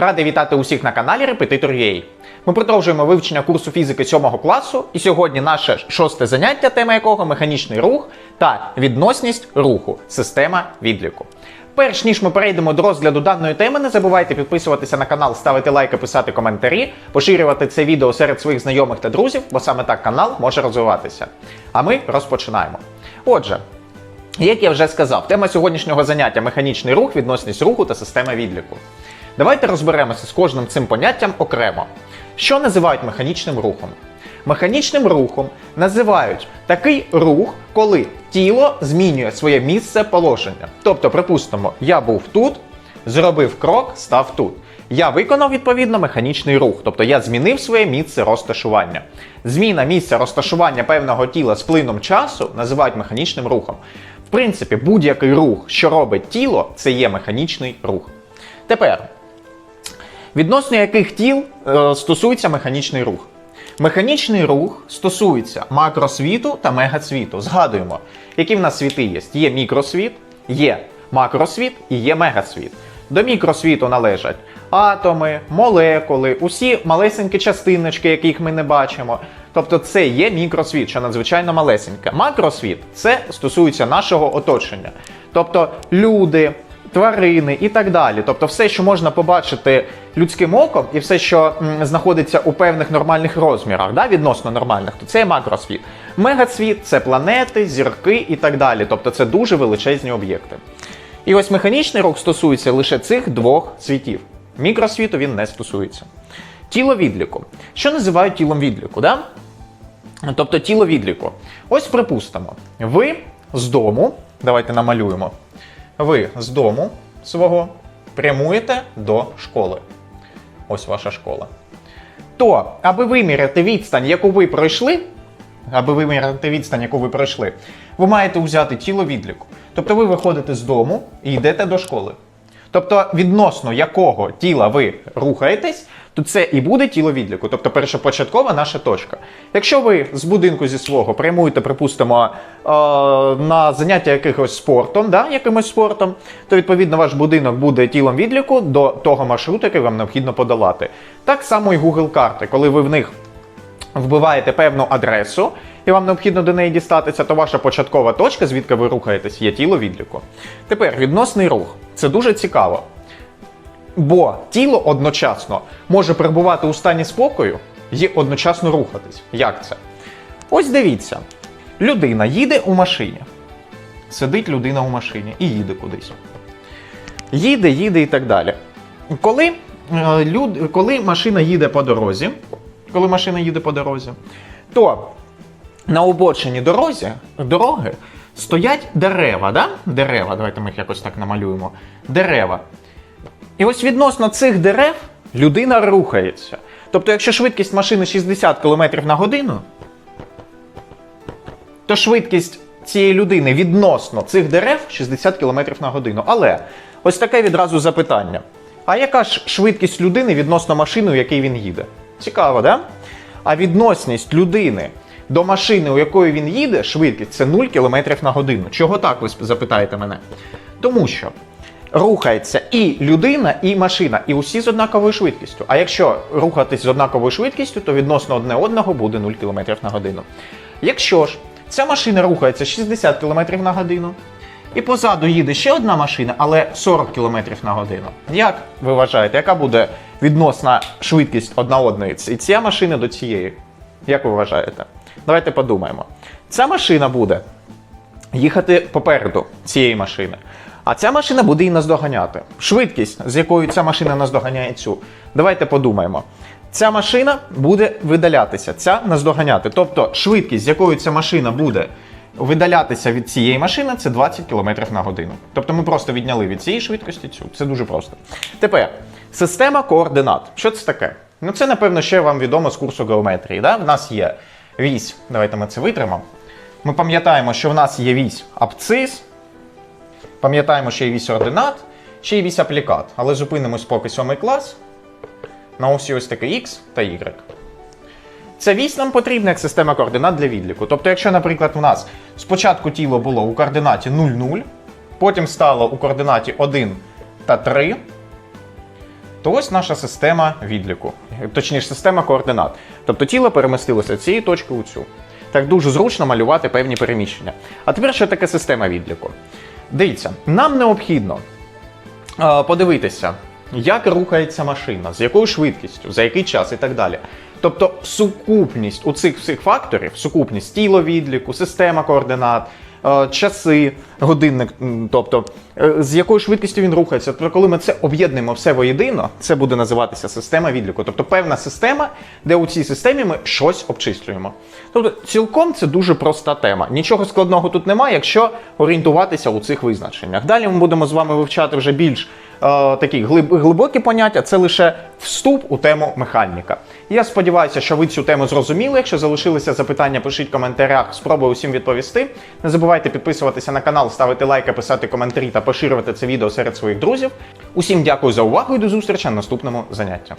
Радий вітати усіх на каналі Репетитор UA. Ми продовжуємо вивчення курсу фізики 7 класу, і сьогодні наше шосте заняття, тема якого механічний рух та відносність руху, система відліку. Перш ніж ми перейдемо до розгляду даної теми, не забувайте підписуватися на канал, ставити лайки, писати коментарі, поширювати це відео серед своїх знайомих та друзів, бо саме так канал може розвиватися. А ми розпочинаємо. Отже, як я вже сказав, тема сьогоднішнього заняття механічний рух, відносність руху та система відліку. Давайте розберемося з кожним цим поняттям окремо. Що називають механічним рухом? Механічним рухом називають такий рух, коли тіло змінює своє місце положення. Тобто, припустимо, я був тут, зробив крок, став тут. Я виконав відповідно механічний рух, тобто я змінив своє місце розташування. Зміна місця розташування певного тіла з плином часу називають механічним рухом. В принципі, будь-який рух, що робить тіло, це є механічний рух. Тепер, відносно яких тіл е, стосується механічний рух? Механічний рух стосується макросвіту та мегасвіту. Згадуємо, які в нас світи є. Є мікросвіт, є макросвіт і є мегасвіт. До мікросвіту належать атоми, молекули, усі малесенькі частиночки, яких ми не бачимо. Тобто це є мікросвіт, що надзвичайно малесеньке. Макросвіт це стосується нашого оточення. Тобто люди, тварини і так далі. Тобто все, що можна побачити людським оком, і все, що знаходиться у певних нормальних розмірах, да, відносно нормальних, то це макросвіт. Мегасвіт це планети, зірки і так далі. Тобто це дуже величезні об'єкти. І ось механічний рух стосується лише цих двох світів. Мікросвіту він не стосується. Тіло відліку. Що називають тілом відліку? Да? Тобто тіло відліку. Ось припустимо, ви з дому, давайте намалюємо. Ви з дому свого прямуєте до школи. Ось ваша школа. То, аби виміряти відстань, яку ви пройшли, аби виміряти відстань, яку ви пройшли, ви маєте взяти тіло відліку. Тобто ви виходите з дому і йдете до школи. Тобто, відносно якого тіла ви рухаєтесь, то це і буде тіло відліку, тобто першопочаткова наша точка. Якщо ви з будинку зі свого прямуєте, припустимо, е, на заняття якихось спортом, да, якимось спортом, то відповідно ваш будинок буде тілом відліку до того маршруту, який вам необхідно подолати. Так само і Google карти, коли ви в них вбиваєте певну адресу, і вам необхідно до неї дістатися, то ваша початкова точка, звідки ви рухаєтесь, є тіло відліку. Тепер відносний рух. Це дуже цікаво. Бо тіло одночасно може перебувати у стані спокою і одночасно рухатись. Як це? Ось дивіться: людина їде у машині. Сидить людина у машині і їде кудись. Їде, їде і так далі. Коли, е, люд, коли машина їде по дорозі, коли машина їде по дорозі, то на обочині дорозі, дороги стоять дерева. Да? Дерева, давайте ми їх якось так намалюємо. Дерева. І ось відносно цих дерев людина рухається. Тобто, якщо швидкість машини 60 км на годину, то швидкість цієї людини відносно цих дерев 60 км на годину. Але ось таке відразу запитання: а яка ж швидкість людини відносно машини, у якій він їде? Цікаво, да? А відносність людини до машини, у якої він їде, швидкість це 0 км на годину. Чого так ви запитаєте мене? Тому що рухається і людина, і машина, і усі з однаковою швидкістю. А якщо рухатись з однаковою швидкістю, то відносно одне одного буде 0 км на годину. Якщо ж ця машина рухається 60 км на годину, і позаду їде ще одна машина, але 40 км на годину. Як ви вважаєте, яка буде відносна швидкість одна одної? І ця машина до цієї? Як ви вважаєте? Давайте подумаємо. Ця машина буде їхати попереду цієї машини. А ця машина буде її наздоганяти. Швидкість, з якою ця машина наздоганяє цю. Давайте подумаємо. Ця машина буде видалятися, ця наздоганяти. Тобто швидкість, з якою ця машина буде видалятися від цієї машини, це 20 км на годину. Тобто ми просто відняли від цієї швидкості цю. Це дуже просто. Тепер система координат. Що це таке? Ну, це, напевно, ще вам відомо з курсу геометрії. Да? В нас є вісь, давайте ми це витримаємо. Ми пам'ятаємо, що в нас є вісь абцис, пам'ятаємо, що є вісь ординат, ще є вісь аплікат. Але зупинимось поки сьомий клас на осі ось таке X та Y. Ця вісь нам потрібна як система координат для відліку. Тобто, якщо, наприклад, у нас спочатку тіло було у координаті 0,0, потім стало у координаті 1 та 3, то ось наша система відліку, точніше, система координат. Тобто тіло перемістилося з цієї точки у цю. Так дуже зручно малювати певні переміщення. А тепер що таке система відліку? Дивіться, нам необхідно е, подивитися, як рухається машина, з якою швидкістю, за який час і так далі. Тобто сукупність у цих всіх факторів, сукупність тіло відліку, система координат, часи, годинник, тобто е, з якою швидкістю він рухається. Тобто, коли ми це об'єднуємо все воєдино, це буде називатися система відліку. Тобто певна система, де у цій системі ми щось обчислюємо. Тобто, цілком це дуже проста тема. Нічого складного тут немає, якщо орієнтуватися у цих визначеннях. Далі ми будемо з вами вивчати вже більш е, такі глиб- глибокі поняття, це лише вступ у тему механіка. Я сподіваюся, що ви цю тему зрозуміли. Якщо залишилися запитання, пишіть в коментарях, спробую усім відповісти. Не забувайте підписуватися на канал, ставити лайки, писати коментарі та поширювати це відео серед своїх друзів. Усім дякую за увагу і до зустрічі на наступному занятті.